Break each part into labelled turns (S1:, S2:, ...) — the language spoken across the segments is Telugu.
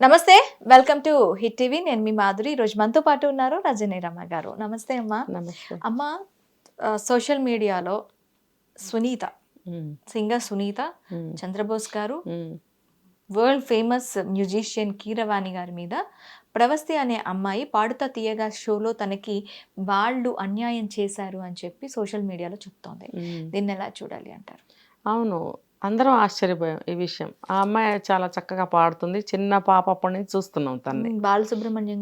S1: నమస్తే వెల్కమ్ టు హిట్ టీవీ. నేను మీ మాధురి. ఈ రోజు మనతో పాటు ఉన్నారు రజనీ రమ్మ గారు. నమస్తే అమ్మా.
S2: నమస్తే.
S1: అమ్మ సోషల్ మీడియాలో సునీత సింగర్ సునీత చంద్రబోస్ గారు వరల్డ్ ఫేమస్ మ్యూజిషియన్ కీరవాణి గారి మీద ప్రవస్తి అనే అమ్మాయి పాడుతా తీయగా షోలో తనకి వాళ్ళు అన్యాయం చేశారు అని చెప్పి సోషల్ మీడియాలో చెప్తోంది. దీన్ని ఎలా చూడాలి అంటారు?
S2: అవును. అందరం ఆశ్చర్యపోయాం ఈ విషయం. ఆ అమ్మాయి చాలా చక్కగా పాడుతుంది. చిన్న పాప అప్పటి నుంచి చూస్తున్నాం తన్ని.
S1: బాలసుబ్రహ్మణ్యం.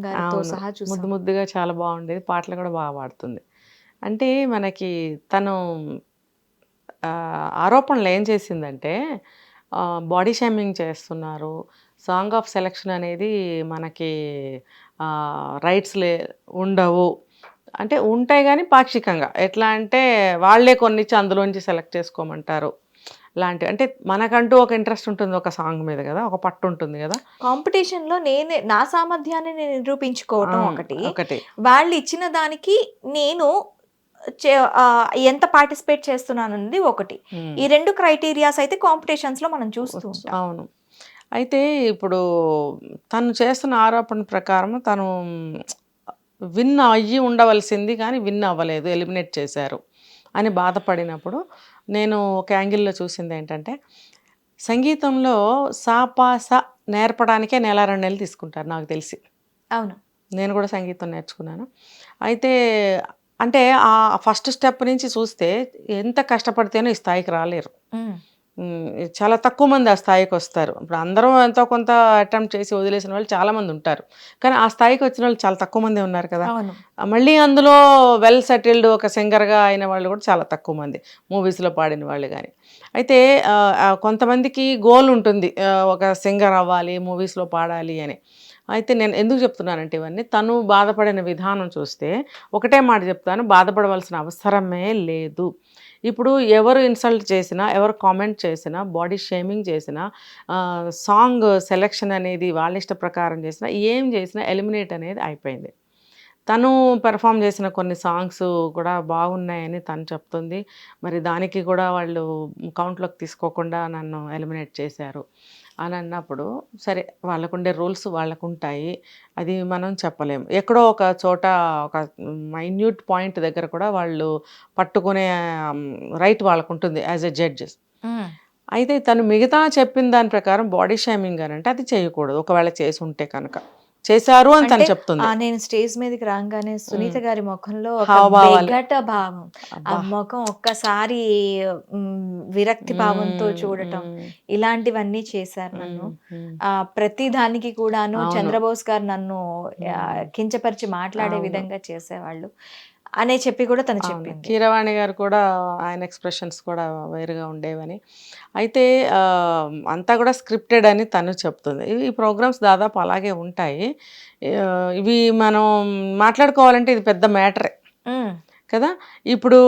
S1: సహా
S2: ముద్దు ముద్దుగా చాలా బాగుండేది. పాటలు కూడా బాగా పాడుతుంది. అంటే మనకి తను ఆరోపణలు ఏం చేసిందంటే బాడీ షేమింగ్ చేస్తున్నారు. సాంగ్ ఆఫ్ సెలెక్షన్ అనేది మనకి రైట్స్ లే ఉండవు. అంటే ఉంటాయి కానీ పాక్షికంగా. ఎట్లా అంటే వాళ్ళే కొన్ని ఇచ్చి అందులోంచి సెలెక్ట్ చేసుకోమంటారు. లాంటివి. అంటే మనకంటూ ఒక ఇంట్రెస్ట్ ఉంటుంది ఒక సాంగ్ మీద కదా ఒక పట్టు ఉంటుంది కదా.
S1: కాంపిటీషన్లో నేనే నా సామర్థ్యాన్ని నేను నిరూపించుకోవటం ఒకటి.
S2: ఒకటి.
S1: వాళ్ళు ఇచ్చిన దానికి నేను ఎంత పార్టిసిపేట్ చేస్తున్నాను అనేది ఒకటి. ఈ రెండు క్రైటీరియాస్ అయితే కాంపిటీషన్స్లో మనం చూస్తూ
S2: అవును. అయితే ఇప్పుడు తను చేస్తున్న ఆరోపణ ప్రకారం తను విన్ అయ్యి ఉండవలసింది కానీ విన్ అవ్వలేదు ఎలిమినేట్ చేశారు అని బాధపడినప్పుడు నేను ఒక యాంగిల్లో చూసింది ఏంటంటే సంగీతంలో సా పా సా నేర్పడానికే నెల రెండు నెలలు తీసుకుంటారు నాకు తెలిసి.
S1: అవును.
S2: నేను కూడా సంగీతం నేర్చుకున్నాను. అయితే అంటే ఆ ఫస్ట్ స్టెప్ నుంచి చూస్తే ఎంత కష్టపడితేనో ఈ స్థాయికి రాలేరు. చాలా తక్కువ మంది ఆ స్థాయికి వస్తారు. ఇప్పుడు అందరూ ఎంతో కొంత అటెంప్ట్ చేసి వదిలేసిన వాళ్ళు చాలా మంది ఉంటారు. కానీ ఆ స్థాయికి వచ్చిన వాళ్ళు చాలా తక్కువ మంది ఉన్నారు కదా. మళ్ళీ అందులో వెల్ సెటిల్డ్ ఒక సింగర్గా అయిన వాళ్ళు కూడా చాలా తక్కువ మంది మూవీస్లో పాడిన వాళ్ళు కానీ అయితే కొంతమందికి గోల్ ఉంటుంది ఒక సింగర్ అవ్వాలి మూవీస్లో పాడాలి అని. అయితే నేను ఎందుకు చెప్తున్నానంటే ఇవన్నీ తను బాధపడిన విధానం చూస్తే ఒకటే మాట చెప్తాను బాధపడవలసిన అవసరమే లేదు. ఇప్పుడు ఎవరు ఇన్సల్ట్ చేసినా ఎవరు కామెంట్ చేసినా బాడీ షేమింగ్ చేసినా సాంగ్ సెలెక్షన్ అనేది వాళ్ళ ఇష్ట ప్రకారం చేసినా ఏం చేసినా ఎలిమినేట్ అనేది అయిపోయింది. తను పెర్ఫామ్ చేసిన కొన్ని సాంగ్స్ కూడా బాగున్నాయని తను చెప్తుంది. మరి దానికి కూడా వాళ్ళు కౌంట్లోకి తీసుకోకుండా నన్ను ఎలిమినేట్ చేశారు. అని అన్నప్పుడు సరే వాళ్ళకుండే రూల్స్ వాళ్ళకు ఉంటాయి అది మనం చెప్పలేము ఎక్కడో ఒక చోట ఒక మైన్యూట్ పాయింట్ దగ్గర కూడా వాళ్ళు పట్టుకునే రైట్ వాళ్ళకు ఉంటుంది యాజ్ ఎ జడ్జెస్. అయితే తను మిగతా చెప్పిన దాని ప్రకారం బాడీ షేమింగ్ అని అంటే అది చేయకూడదు. ఒకవేళ చేసి ఉంటే కనుక. చేశారు అని తను చెప్తుంది.
S1: నేను స్టేజ్ మీదకి రాగానే సునీత గారి ముఖంలో. బెగట భావం. ఆ. ముఖం ఒక్కసారి విరక్తి భావంతో చూడటం. ఇలాంటివన్నీ చేశారు నన్ను. ఆ ప్రతి దానికి కూడాను. చంద్రబోస్ గారు నన్ను కించపరిచి మాట్లాడే. విధంగా చేసేవాళ్ళు. అనే చెప్పి కూడా తను. చెప్పింది.
S2: కీరవాణి గారు కూడా ఆయన ఎక్స్ప్రెషన్స్ కూడా వేరుగా ఉండేవని. అయితే అంతా కూడా స్క్రిప్టెడ్ అని తను చెప్తుంది. ఈ ప్రోగ్రామ్స్ దాదాపు అలాగే ఉంటాయి. ఇవి మనం మాట్లాడుకోవాలంటే ఇది పెద్ద మ్యాటరే కదా? ఇప్పుడు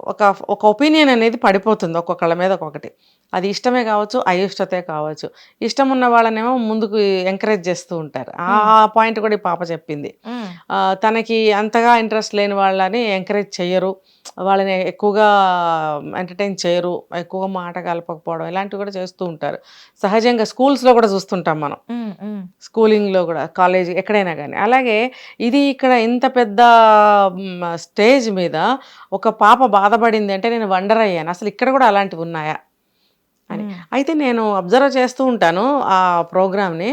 S2: ఒక ఒక ఒపీనియన్ అనేది పడిపోతుంది ఒక్కొక్కళ్ళ మీద ఒక్కొక్కటి. అది ఇష్టమే కావచ్చు అయిష్టతే కావచ్చు. ఇష్టం ఉన్న వాళ్ళనేమో ముందుకు ఎంకరేజ్ చేస్తూ ఉంటారు. ఆ పాయింట్ కూడా ఈ పాప చెప్పింది. తనకి అంతగా ఇంట్రెస్ట్ లేని వాళ్ళని ఎంకరేజ్ చేయరు వాళ్ళని ఎక్కువగా ఎంటర్టైన్ చేయరు ఎక్కువగా మాట కలపకపోవడం ఇలాంటివి కూడా చేస్తూ ఉంటారు. సహజంగా స్కూల్స్లో కూడా చూస్తుంటాం మనం. స్కూలింగ్లో కూడా కాలేజ్ ఎక్కడైనా కానీ అలాగే ఇది ఇక్కడ ఇంత పెద్ద స్టేజ్ మీద ఒక పాప బాధపడింది అంటే నేను వండర్ అయ్యాను అసలు ఇక్కడ కూడా అలాంటివి ఉన్నాయా? అని. అయితే నేను అబ్జర్వ్ చేస్తూ ఉంటాను ఆ ప్రోగ్రామ్ని.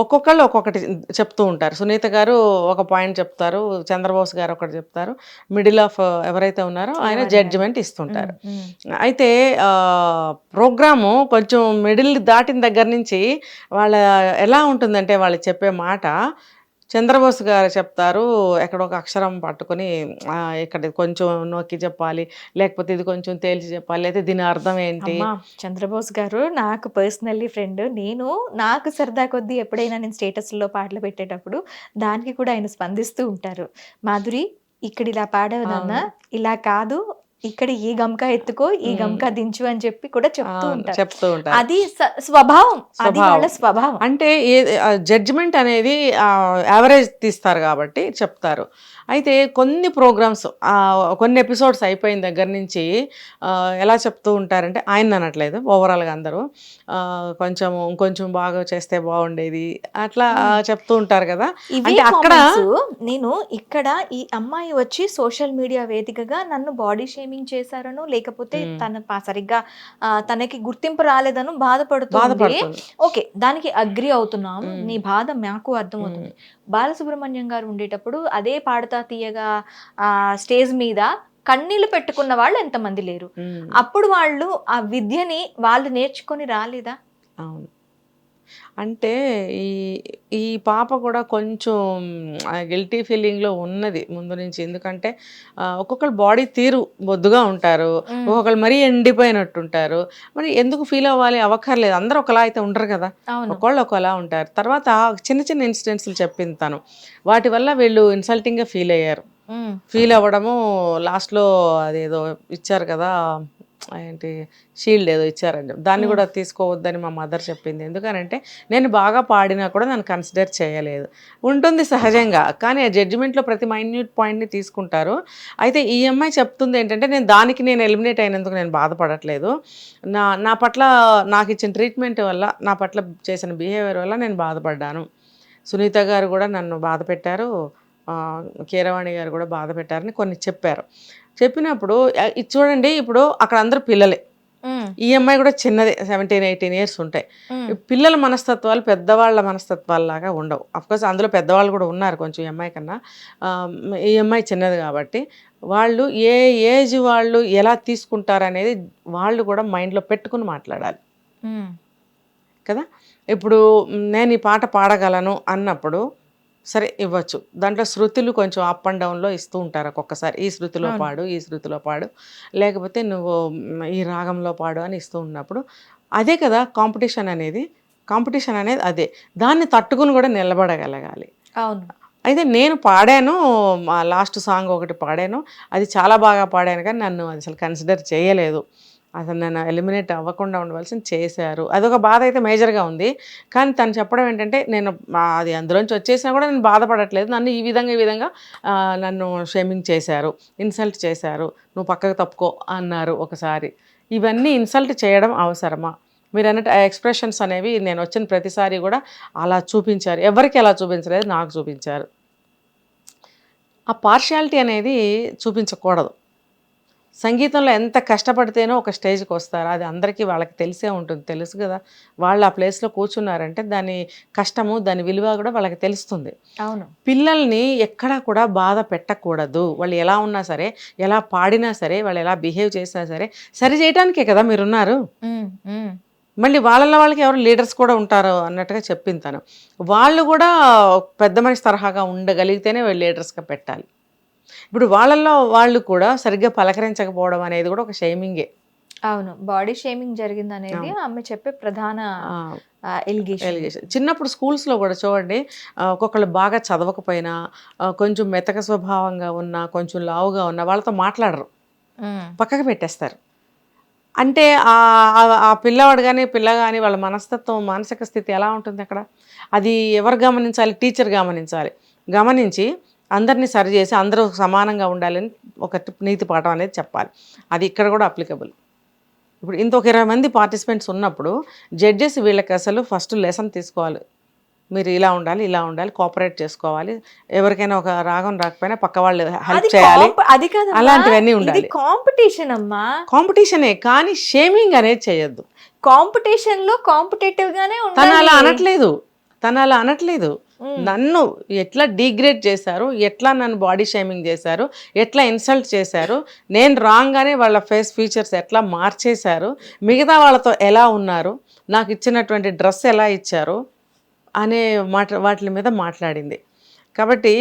S2: ఒక్కొక్కళ్ళు ఒక్కొక్కటి చెప్తూ ఉంటారు. సునీత గారు ఒక పాయింట్ చెప్తారు చంద్రబోస్ గారు ఒకటి చెప్తారు మిడిల్ ఆఫ్ ఎవరైతే ఉన్నారో ఆయన. జడ్జిమెంట్ ఇస్తుంటారు. అయితే ప్రోగ్రాము కొంచెం మిడిల్ దాటిన దగ్గర నుంచి వాళ్ళ ఎలా ఉంటుందంటే వాళ్ళు చెప్పే మాట చంద్రబోస్ గారు చెప్తారు ఎక్కడో ఒక అక్షరం పట్టుకొని ఇక్కడ కొంచెం నొక్కి చెప్పాలి లేకపోతే ఇది కొంచెం తేల్చి చెప్పాలి లేకపోతే దీని అర్థం ఏంటి?
S1: చంద్రబోస్ గారు నాకు పర్సనల్లీ ఫ్రెండ్. నేను నాకు సరదా కొద్దీ ఎప్పుడైనా నేను స్టేటస్లో పాటలు పెట్టేటప్పుడు దానికి కూడా ఆయన స్పందిస్తూ ఉంటారు. మాధురి ఇక్కడ ఇలా పాడవదన్నా ఇలా కాదు ఇక్కడ ఈ గమక ఎత్తుకో ఈ. గమక దించు అని చెప్పి కూడా చెప్తూ ఉంటారు.
S2: చెప్తూ ఉంటారు.
S1: అది స్వభావం. అది
S2: స్వభావం.
S1: వాళ్ళ స్వభావం.
S2: అంటే ఏ జడ్జిమెంట్ అనేది యావరేజ్ తీస్తారు కాబట్టి చెప్తారు. అయితే కొన్ని ప్రోగ్రామ్స్ కొన్ని ఎపిసోడ్స్ అయిపోయిన దగ్గర నుంచి ఎలా చెప్తూ ఉంటారంటే ఆయన అనట్లేదు ఓవరాల్గా అందరూ ఆ, కొంచెం ఇంకొంచెం బాగా చేస్తే బాగుండేది అట్లా చెప్తూ ఉంటారు కదా. అంటే అక్కడ
S1: నేను ఇక్కడ ఈ అమ్మాయి వచ్చి సోషల్ మీడియా వేదికగా నన్ను బాడీ షేమింగ్ చేశారను లేకపోతే. తన సరిగ్గా తనకి గుర్తింపు రాలేదను బాధపడుతుంది. ఓకే దానికి అగ్రి అవుతున్నాం. నీ బాధ మాకు అర్థమవుతుంది. బాలసుబ్రహ్మణ్యం గారు ఉండేటప్పుడు అదే పాడతా తీయగా ఆ స్టేజ్ మీద కన్నీళ్ళు పెట్టుకున్న వాళ్ళు ఎంతమంది లేరు. అప్పుడు వాళ్ళు ఆ విద్యని వాళ్ళు నేర్చుకొని రాలేదా?
S2: అవును. అంటే ఈ ఈ పాప కూడా కొంచెం గిల్టీ ఫీలింగ్లో ఉన్నది ముందు నుంచి. ఎందుకంటే ఒక్కొక్కరు బాడీ తీరు బొద్దుగా ఉంటారు. ఒక్కొక్కరు మరీ ఎండిపోయినట్టు ఉంటారు మరి ఎందుకు ఫీల్ అవ్వాలి? అవ్వక్కర్లేదు అందరూ ఒకలా అయితే ఉండరు కదా. ఒకళ్ళు ఒకలా ఉంటారు. తర్వాత చిన్న చిన్న ఇన్సిడెంట్స్లు చెప్పింది తను. వాటి వల్ల వీళ్ళు ఇన్సల్టింగ్గా ఫీల్ అయ్యారు. ఫీల్ అవ్వడము లాస్ట్లో అదేదో ఇచ్చారు కదా ఏంటి షీల్డ్ ఏదో ఇచ్చారని దాన్ని కూడా తీసుకోవద్దని మా మదర్ చెప్పింది. ఎందుకనంటే నేను బాగా పాడినా కూడా నన్ను కన్సిడర్ చేయలేదు. ఉంటుంది సహజంగా కానీ ఆ జడ్జిమెంట్లో ప్రతి మైన్యూట్ పాయింట్ని తీసుకుంటారు. అయితే ఈ అమ్మాయి చెప్తుంది ఏంటంటే నేను దానికి నేను ఎలిమినేట్ అయినందుకు నేను బాధపడట్లేదు. నా నా పట్ల నాకు ఇచ్చిన ట్రీట్మెంట్ వల్ల నా పట్ల చేసిన బిహేవియర్ వల్ల నేను బాధపడ్డాను. సునీత గారు కూడా నన్ను బాధ పెట్టారు. కీరవాణి గారు కూడా బాధ పెట్టారని కొన్ని చెప్పారు. చెప్పినప్పుడు ఇది చూడండి ఇప్పుడు అక్కడ అందరూ పిల్లలే. ఈ అమ్మాయి కూడా చిన్నదే సెవెంటీన్ ఎయిటీన్ ఇయర్స్ ఉంటాయి పిల్లల మనస్తత్వాలు పెద్దవాళ్ళ మనస్తత్వాల్లాగా ఉండవు. అఫ్కోర్స్ అందులో పెద్దవాళ్ళు కూడా ఉన్నారు కొంచెం ఈ అమ్మాయి కన్నా. ఈ అమ్మాయి చిన్నది కాబట్టి వాళ్ళు ఏ ఏజ్ వాళ్ళు ఎలా తీసుకుంటారు అనేది వాళ్ళు కూడా మైండ్లో పెట్టుకుని మాట్లాడాలి. కదా? ఇప్పుడు నేను ఈ పాట పాడగలను అన్నప్పుడు సరే ఇవ్వచ్చు. దాంట్లో శృతులు కొంచెం అప్ అండ్ డౌన్లో ఇస్తూ ఉంటారు ఒక్కొక్కసారి. ఈ శృతిలో. పాడు ఈ శృతిలో పాడు. లేకపోతే నువ్వు ఈ రాగంలో పాడు అని ఇస్తూ ఉన్నప్పుడు అదే కదా కాంపిటీషన్ అనేది. కాంపిటీషన్ అనేది అదే. దాన్ని తట్టుకుని కూడా నిలబడగలగాలి.
S1: అవును.
S2: అయితే నేను పాడాను లాస్ట్ సాంగ్ ఒకటి పాడాను. అది చాలా బాగా పాడాను కానీ నన్ను అసలు కన్సిడర్ చేయలేదు. అసలు నన్ను ఎలిమినేట్ అవ్వకుండా ఉండవలసింది చేశారు. అదొక బాధ అయితే మేజర్గా ఉంది. కానీ తను చెప్పడం ఏంటంటే నేను అది అందులోంచి వచ్చేసినా కూడా నేను బాధపడట్లేదు. నన్ను ఈ విధంగా ఈ విధంగా నన్ను షేమింగ్ చేశారు ఇన్సల్ట్ చేశారు. నువ్వు పక్కకు తప్పుకో అన్నారు ఒకసారి. ఇవన్నీ ఇన్సల్ట్ చేయడం అవసరమా? మీరు అన్నట్టు ఆ ఎక్స్ప్రెషన్స్ అనేవి నేను వచ్చిన ప్రతిసారి కూడా అలా చూపించారు. ఎవరికి అలా చూపించలేదు నాకు చూపించారు. ఆ పార్షియాలిటీ అనేది చూపించకూడదు. సంగీతంలో ఎంత కష్టపడితేనో ఒక స్టేజ్కి వస్తారు. అది అందరికీ వాళ్ళకి తెలిసే ఉంటుంది. తెలుసు కదా. వాళ్ళు ఆ ప్లేస్లో కూర్చున్నారంటే దాని కష్టము దాని విలువ కూడా వాళ్ళకి తెలుస్తుంది.
S1: అవును.
S2: పిల్లల్ని ఎక్కడా కూడా బాధ పెట్టకూడదు. వాళ్ళు ఎలా ఉన్నా సరే ఎలా పాడినా సరే వాళ్ళు ఎలా బిహేవ్ చేసినా సరే సరి చేయడానికే కదా మీరున్నారు. మళ్ళీ వాళ్ళలో వాళ్ళకి ఎవరు లీడర్స్ కూడా ఉంటారు అన్నట్టుగా చెప్పింది తను. వాళ్ళు కూడా పెద్ద మనిషి తరహాగా ఉండగలిగితేనే వాళ్ళు లీడర్స్గా పెట్టాలి. ఇప్పుడు వాళ్ళల్లో వాళ్ళు కూడా సరిగ్గా పలకరించకపోవడం అనేది కూడా ఒక షేమింగే.
S1: అవును. బాడీ షేమింగ్ జరిగింది అనేది ఆమె చెప్పే ప్రధాన ఎలిగేషన్.
S2: చిన్నప్పుడు స్కూల్స్లో కూడా చూడండి ఒక్కొక్కళ్ళు బాగా చదవకపోయినా కొంచెం మెతక స్వభావంగా ఉన్న కొంచెం లావుగా ఉన్న వాళ్ళతో మాట్లాడరు. పక్కకు పెట్టేస్తారు. అంటే ఆ- ఆ- ఆ పిల్లవాడు కానీ పిల్ల కానీ వాళ్ళ మనస్తత్వం మానసిక స్థితి ఎలా ఉంటుంది అక్కడ? అది ఎవరు గమనించాలి? టీచర్ గమనించాలి. గమనించి అందరినీ సరి చేసి అందరూ సమానంగా ఉండాలని ఒక నీతి పాఠం అనేది చెప్పాలి. అది ఇక్కడ కూడా అప్లికబుల్ ఇప్పుడు ఇంత ఒక ఇరవై మంది పార్టిసిపెంట్స్ ఉన్నప్పుడు జడ్జెస్ వీళ్ళకి అసలు ఫస్ట్ లెసన్ తీసుకోవాలి. మీరు ఇలా ఉండాలి ఇలా ఉండాలి కోఆపరేట్ చేసుకోవాలి. ఎవరికైనా ఒక రాగం రాకపోయినా పక్క వాళ్ళు హెల్ప్ చేయాలి.
S1: అది కాదు
S2: అలాంటివన్నీ ఉండాలి.
S1: కాంపిటీషన్ అమ్మా.
S2: కాంపిటీషనే కానీ షేమింగ్ అనేది చేయొద్దు.
S1: కాంపిటీషన్లో కాంపిటేటివ్ గానే
S2: తను అలా అనట్లేదు. తను అలా అనట్లేదు. నన్ను ఎట్లా డిగ్రేడ్ చేశారు ఎట్లా నన్ను బాడీ షేమింగ్ చేశారు ఎట్లా ఇన్సల్ట్ చేశారు నేను రాగానే వాళ్ళ ఫేస్ ఫీచర్స్ ఎట్లా మార్చేశారు మిగతా వాళ్ళతో ఎలా ఉన్నారు నాకు ఇచ్చినటువంటి డ్రెస్ ఎలా ఇచ్చారు అనే మాట వాటి మీద మాట్లాడింది. కాబట్టి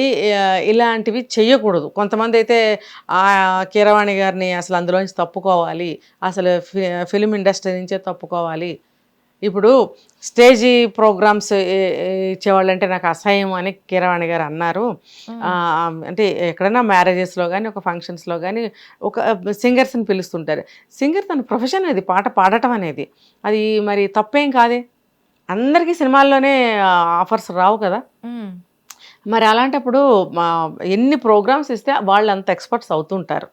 S2: ఇలాంటివి చెయ్యకూడదు. కొంతమంది అయితే ఆ కీరవాణి గారిని అసలు అందులోంచి తప్పుకోవాలి అసలు ఫిలిం ఇండస్ట్రీ నుంచే తప్పుకోవాలి ఇప్పుడు స్టేజీ ప్రోగ్రామ్స్ ఇచ్చేవాళ్ళు అంటే నాకు అసహ్యం అని కీరవాణి గారు అన్నారు. అంటే ఎక్కడైనా మ్యారేజెస్లో కానీ ఒక ఫంక్షన్స్లో కానీ ఒక సింగర్స్ని పిలుస్తుంటారు. సింగర్ తన ప్రొఫెషన్ అది పాట పాడటం అనేది. అది మరి తప్పేం కాదే. అందరికీ సినిమాల్లోనే ఆఫర్స్ రావు కదా. మరి అలాంటప్పుడు ఎన్ని ప్రోగ్రామ్స్ ఇస్తే వాళ్ళు అంత ఎక్స్పర్ట్స్ అవుతుంటారు.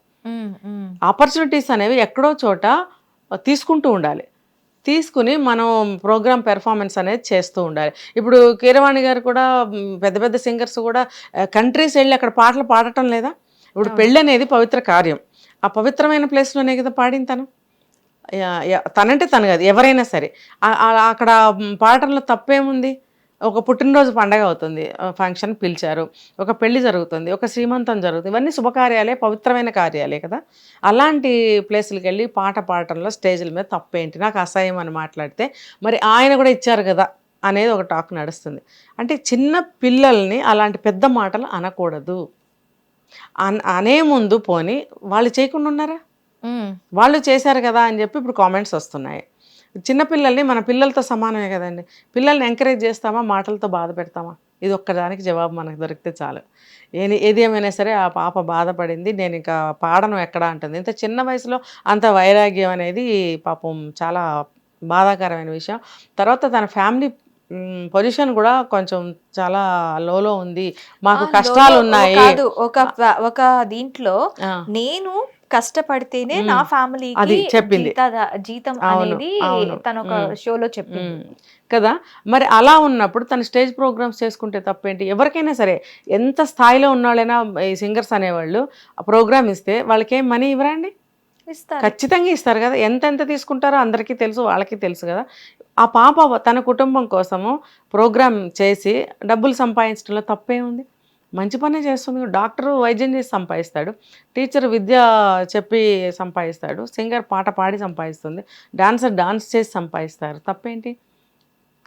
S2: ఆపర్చునిటీస్ అనేవి ఎక్కడో చోట తీసుకుంటూ ఉండాలి. తీసుకుని మనం ప్రోగ్రామ్ పెర్ఫార్మెన్స్ అనేది చేస్తూ ఉండాలి. ఇప్పుడు కీరవాణి గారు కూడా పెద్ద పెద్ద సింగర్స్ కూడా కంట్రీస్ వెళ్ళి అక్కడ పాటలు పాడటం లేదా? ఇప్పుడు పెళ్ళి అనేది పవిత్ర కార్యం. ఆ పవిత్రమైన ప్లేస్లోనే కదా పాడింది తను? తనంటే తను కాదు ఎవరైనా సరే. అక్కడ పాడటంలో తప్పేముంది? ఒక పుట్టినరోజు పండగ అవుతుంది. ఫంక్షన్ పిలిచారు. ఒక పెళ్ళి జరుగుతుంది. ఒక శ్రీమంతం జరుగుతుంది. ఇవన్నీ శుభకార్యాలే పవిత్రమైన కార్యాలే కదా. అలాంటి ప్లేసులకి వెళ్ళి పాట పాడటంలో స్టేజ్ల మీద తప్పేంటి? నాకు అసహ్యం అని మాట్లాడితే మరి ఆయన కూడా ఇచ్చారు కదా అనేది ఒక టాక్ నడుస్తుంది. అంటే చిన్న పిల్లల్ని అలాంటి పెద్ద మాటలు అనకూడదు. అన్ అనే ముందు పోని వాళ్ళు చేయకుండా ఉన్నారా. వాళ్ళు చేశారు కదా అని చెప్పి ఇప్పుడు కామెంట్స్ వస్తున్నాయి. చిన్నపిల్లల్ని మన పిల్లలతో సమానమే కదండి. పిల్లల్ని ఎంకరేజ్ చేస్తామా? మాటలతో బాధ పెడతామా? ఇది ఒక్కదానికి జవాబు మనకు దొరికితే చాలు. ఏది ఏది ఏమైనా సరే ఆ పాప బాధపడింది నేను ఇంకా పాడను ఎక్కడ అంటుంది. ఇంత చిన్న వయసులో అంత వైరాగ్యం అనేది పాపం చాలా బాధాకరమైన విషయం. తర్వాత తన ఫ్యామిలీ పొజిషన్ కూడా కొంచెం చాలా లోలో ఉంది. మాకు కష్టాలు ఉన్నాయి.
S1: ఒక ఒక దీంట్లో నేను కష్టపడితేనే. నా
S2: అది
S1: ఫ్యామిలీకి
S2: చెప్పింది.
S1: జీత- అనేది. తన ఒక. షోలో చెప్పింది.
S2: కదా మరి అలా ఉన్నప్పుడు తను స్టేజ్ ప్రోగ్రామ్స్ చేసుకుంటే తప్పేంటి ఎవరికైనా సరే ఎంత స్థాయిలో ఉన్నాళ్ళైనా ఈ సింగర్స్ అనేవాళ్ళు ఆ ప్రోగ్రామ్ ఇస్తే వాళ్ళకి ఏం మనీ ఇవ్వరండి
S1: ఇస్తారు
S2: ఖచ్చితంగా ఇస్తారు కదా ఎంత ఎంత తీసుకుంటారో అందరికీ తెలుసు వాళ్ళకి తెలుసు కదా ఆ పాప తన కుటుంబం కోసము ప్రోగ్రామ్ చేసి డబ్బులు సంపాదించడంలో తప్పే ఉంది మంచి పనే చేస్తుంది. డాక్టరు వైద్యం చేసి సంపాదిస్తాడు. టీచర్ విద్య చెప్పి సంపాదిస్తాడు. సింగర్ పాట పాడి సంపాదిస్తుంది. డాన్సర్ డాన్స్ చేసి సంపాదిస్తారు. తప్పేంటి?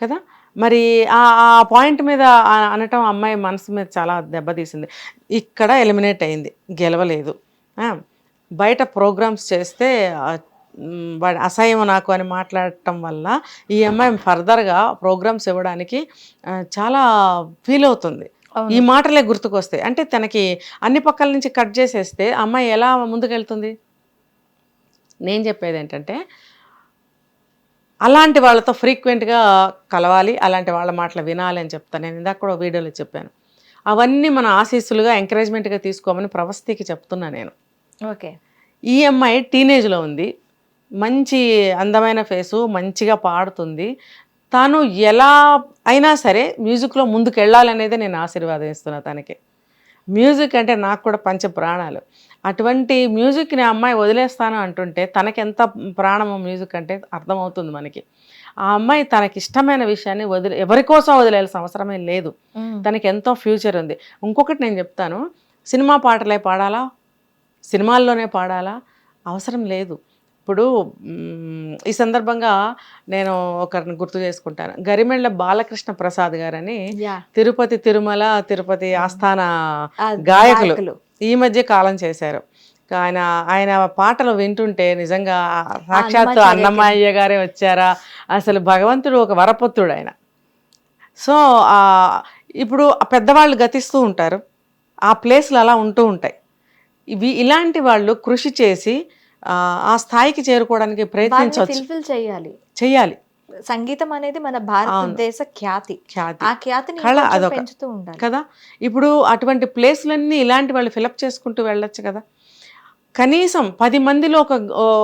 S2: కదా? మరి ఆ పాయింట్ మీద ఆ- అనటం అమ్మాయి మనసు మీద చాలా దెబ్బతీసింది ఇక్కడ ఎలిమినేట్ అయింది. గెలవలేదు. బయట ప్రోగ్రామ్స్ చేస్తే వాడి అసహ్యం నాకు అని మాట్లాడటం వల్ల ఈ అమ్మాయి ఫర్దర్గా ప్రోగ్రామ్స్ ఇవ్వడానికి చాలా ఫీల్ అవుతుంది. ఈ మాటలే గుర్తుకొస్తాయి. అంటే తనకి అన్ని పక్కల నుంచి కట్ చేసేస్తే అమ్మాయి ఎలా ముందుకెళ్తుంది? నేను చెప్పేది ఏంటంటే అలాంటి వాళ్ళతో ఫ్రీక్వెంట్గా కలవాలి అలాంటి వాళ్ళ మాటలు వినాలి అని చెప్తాను నేను ఇందాక కూడా వీడియోలో చెప్పాను. అవన్నీ మన ఆశీస్సులుగా ఎంకరేజ్మెంట్గా తీసుకోమని ప్రవస్తికి చెప్తున్నా నేను.
S1: ఓకే.
S2: ఈ అమ్మాయి టీనేజ్లో ఉంది. మంచి అందమైన ఫేసు మంచిగా పాడుతుంది. తాను ఎలా అయినా సరే మ్యూజిక్లో ముందుకు వెళ్ళాలనేది నేను ఆశీర్వాదం ఇస్తున్నా తనకి. మ్యూజిక్ అంటే నాకు కూడా పంచ ప్రాణాలు. అటువంటి మ్యూజిక్ని అమ్మాయి వదిలేస్తాను అంటుంటే తనకి ఎంత ప్రాణమో మ్యూజిక్ అంటే అర్థమవుతుంది మనకి. ఆ అమ్మాయి తనకి ఇష్టమైన విషయాన్ని వదిలే ఎవరి కోసం వదిలేయాల్సిన అవసరమే లేదు. తనకి ఎంతో ఫ్యూచర్ ఉంది. ఇంకొకటి నేను చెప్తాను. సినిమా పాటలే పాడాలా? సినిమాల్లోనే పాడాలా? అవసరం లేదు. ఇప్పుడు ఈ సందర్భంగా నేను ఒకరిని గుర్తు చేసుకుంటాను. గరిమెళ్ళ బాలకృష్ణ ప్రసాద్ గారని తిరుపతి తిరుమల తిరుపతి ఆస్థాన గాయకులు. ఈ మధ్య కాలం చేశారు. ఆయన ఆయన పాటలు వింటుంటే నిజంగా సాక్షాత్తు అన్నమయ్య గారే వచ్చారా? అసలు భగవంతుడు ఒక వరపుత్రుడు ఆయన. సో ఇప్పుడు పెద్దవాళ్ళు గతిస్తూ ఉంటారు. ఆ ప్లేస్లు అలా ఉంటూ ఉంటాయి. ఇవి ఇలాంటి వాళ్ళు కృషి చేసి ఆ, స్థాయికి చేరుకోవడానికి ప్రయత్నించవచ్చు.
S1: ఫిల్ఫిల్ చేయాలి.
S2: చెయ్యాలి
S1: సంగీతం అనేది మన భారతదేశ ఖ్యాతి.
S2: ఖ్యాతి.
S1: ఆ ఖ్యాతిని
S2: కళ అదొక-
S1: పెంచుతూ ఉండాలి.
S2: కదా? ఇప్పుడు అటువంటి ప్లేస్లన్నీ ఇలాంటి వాళ్ళు ఫిలప్ చేసుకుంటూ వెళ్ళొచ్చు కదా? కనీసం పది మందిలో ఒక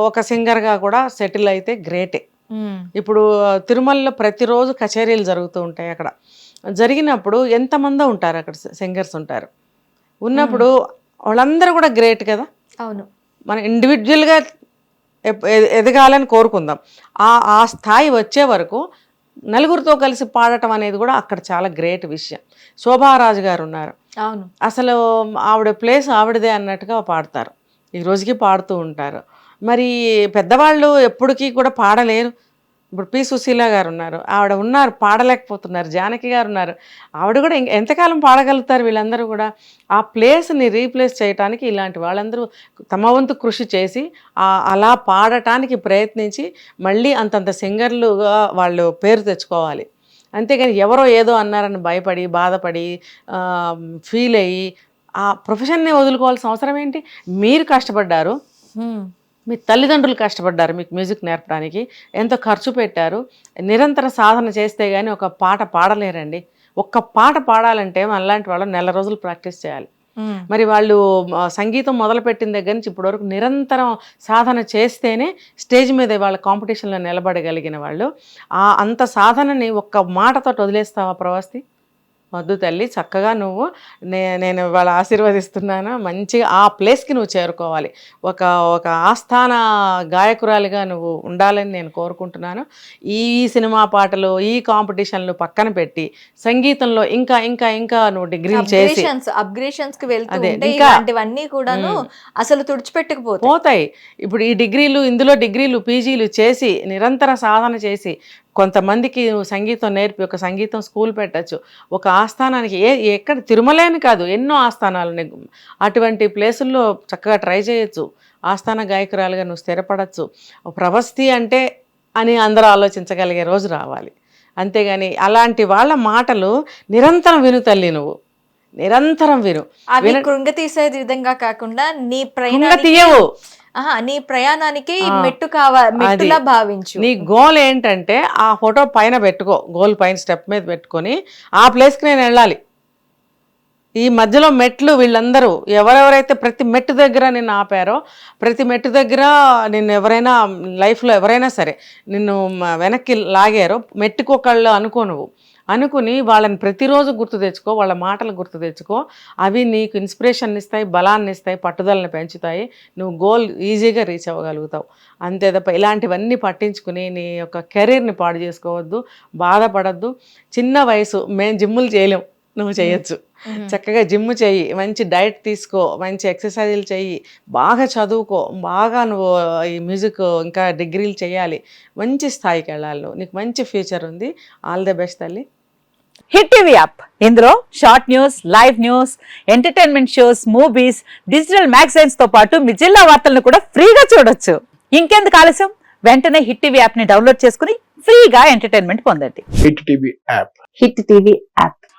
S2: ఒక సింగర్గా కూడా సెటిల్ అయితే గ్రేటే. ఇప్పుడు తిరుమలలో ప్రతిరోజు కచేరీలు జరుగుతూ ఉంటాయి అక్కడ. జరిగినప్పుడు ఎంతమందో ఉంటారు అక్కడ సింగర్స్ ఉంటారు. ఉన్నప్పుడు వాళ్ళందరూ కూడా గ్రేట్ కదా?
S1: అవును.
S2: మన ఇండివిజువల్గా ఎదగాలని కోరుకుందాం. ఆ ఆ స్థాయి వచ్చే వరకు నలుగురితో కలిసి పాడటం అనేది కూడా అక్కడ చాలా గ్రేట్ విషయం. శోభారాజు గారు ఉన్నారు.
S1: అవును.
S2: అసలు ఆవిడ ప్లేస్ ఆవిడదే అన్నట్టుగా పాడతారు. ఈ రోజుకి పాడుతూ ఉంటారు. మరి పెద్దవాళ్ళు ఎప్పటికీ కూడా పాడలేరు. ఇప్పుడు పి. సుశీల గారు ఉన్నారు ఆవిడ ఉన్నారు పాడలేకపోతున్నారు. జానకి గారు ఉన్నారు ఆవిడ కూడా ఇంక ఎంతకాలం పాడగలుగుతారు వీళ్ళందరూ కూడా? ఆ ప్లేస్ని రీప్లేస్ చేయడానికి ఇలాంటి వాళ్ళందరూ తమ వంతు కృషి చేసి అలా పాడటానికి ప్రయత్నించి మళ్ళీ అంతంత సింగర్లుగా వాళ్ళు పేరు తెచ్చుకోవాలి. అంతేగాని ఎవరో ఏదో అన్నారని భయపడి బాధపడి ఫీల్ అయ్యి ఆ ప్రొఫెషన్ని వదులుకోవాల్సిన అవసరం ఏంటి? మీరు కష్టపడ్డారు. మీ తల్లిదండ్రులు కష్టపడ్డారు మీకు మ్యూజిక్ నేర్పడానికి. ఎంతో ఖర్చు పెట్టారు. నిరంతర సాధన చేస్తే కానీ ఒక పాట పాడలేరండి. ఒక్క పాట పాడాలంటే మనలాంటి వాళ్ళు నెల రోజులు ప్రాక్టీస్ చేయాలి. మరి వాళ్ళు సంగీతం మొదలుపెట్టిన దగ్గర నుంచి ఇప్పటివరకు నిరంతరం సాధన చేస్తేనే స్టేజ్ మీద వాళ్ళ కాంపిటీషన్లో నిలబడగలిగిన వాళ్ళు. ఆ అంత సాధనని ఒక్క మాటతో వదిలేస్తావా ప్రవస్తి వద్దు తల్లి చక్కగా నువ్వు నే నేను వాళ్ళ ఆశీర్వదిస్తున్నాను. మంచిగా ఆ ప్లేస్కి నువ్వు చేరుకోవాలి. ఒక ఒక ఆస్థాన గాయకురాలిగా నువ్వు ఉండాలని నేను కోరుకుంటున్నాను. ఈ సినిమా పాటలు ఈ కాంపిటీషన్లు పక్కన పెట్టి సంగీతంలో ఇంకా ఇంకా ఇంకా నువ్వు డిగ్రీలు చేసి అప్గ్రేషన్స్కి
S1: ఇలాంటివన్నీ కూడాను అసలు తుడిచిపెట్టకపోతే
S2: పోతాయి. ఇప్పుడు ఈ డిగ్రీలు ఇందులో డిగ్రీలు పీజీలు చేసి నిరంతర సాధన చేసి కొంతమందికి నువ్వు సంగీతం నేర్పి ఒక సంగీతం స్కూల్ పెట్టచ్చు. ఒక ఆస్థానానికి ఏ ఎక్కడ తిరుమలేని కాదు ఎన్నో ఆస్థానాలు. అటువంటి ప్లేసుల్లో చక్కగా ట్రై చేయొచ్చు. ఆస్థాన గాయకురాలుగా నువ్వు స్థిరపడచ్చు. ప్రవస్తి అంటే అని అందరూ ఆలోచించగలిగే రోజు రావాలి. అంతేగాని అలాంటి వాళ్ళ మాటలు నిరంతరం విను తల్లి నువ్వు. నిరంతరం విను.
S1: కృంగ తీసే విధంగా కాకుండా నీ
S2: ఇంకా
S1: ప్రయాణానికి
S2: తీయవు
S1: నీ ప్రయాణానికి మెట్టు కావా మెట్టులా
S2: అది.
S1: భావించు
S2: నీ గోల్ ఏంటంటే ఆ ఫోటో పైన పెట్టుకో గోల్ పైన స్టెప్ మీద పెట్టుకొని ఆ ప్లేస్కి నేను వెళ్ళాలి ఈ మధ్యలో మెట్లు వీళ్ళందరూ ఎవరెవరైతే ప్రతి మెట్టు దగ్గర నిన్ను ఆపారో ప్రతి మెట్టు దగ్గర నిన్ను ఎవరైనా లైఫ్లో ఎవరైనా సరే నిన్ను వెనక్కి లాగారో మెట్టుకోకళ్ళు అనుకో నువ్వు అనుకుని వాళ్ళని ప్రతిరోజు గుర్తు తెచ్చుకో వాళ్ళ మాటలు గుర్తు తెచ్చుకో. అవి నీకు ఇన్స్పిరేషన్ ఇస్తాయి బలాన్ని ఇస్తాయి పట్టుదలని పెంచుతాయి. నువ్వు గోల్ ఈజీగా రీచ్ అవ్వగలుగుతావు. అంతే తప్ప ఇలాంటివన్నీ పట్టించుకుని నీ యొక్క కెరీర్ని పాడు చేసుకోవద్దు బాధపడద్దు. చిన్న వయసు మేము జిమ్ములు చేయలేం. నువ్వు చేయొచ్చు. చక్కగా జిమ్ చెయ్యి మంచి డైట్ తీసుకో మంచి ఎక్సర్సైజులు చెయ్యి బాగా చదువుకో బాగా నువ్వు ఈ మ్యూజిక్ ఇంకా డిగ్రీలు చేయాలి. మంచి స్థాయికి వెళ్ళాలి నీకు మంచి ఫ్యూచర్ ఉంది. ఆల్ ది బెస్ట్ తల్లి.
S3: Hit TV app. ఇందులో short news live news entertainment shows movies digital మ్యాగజైన్స్తో పాటు మీ జిల్లా వార్తలను కూడా ఫ్రీగా చూడొచ్చు. ఇంకెందుకు ఆలస్యం? వెంటనే హిట్ టీవీ యాప్ని డౌన్లోడ్ చేసుకుని ఫ్రీగా ఎంటర్టైన్మెంట్ పొందండి.
S4: Hit TV app.
S3: Hit TV app.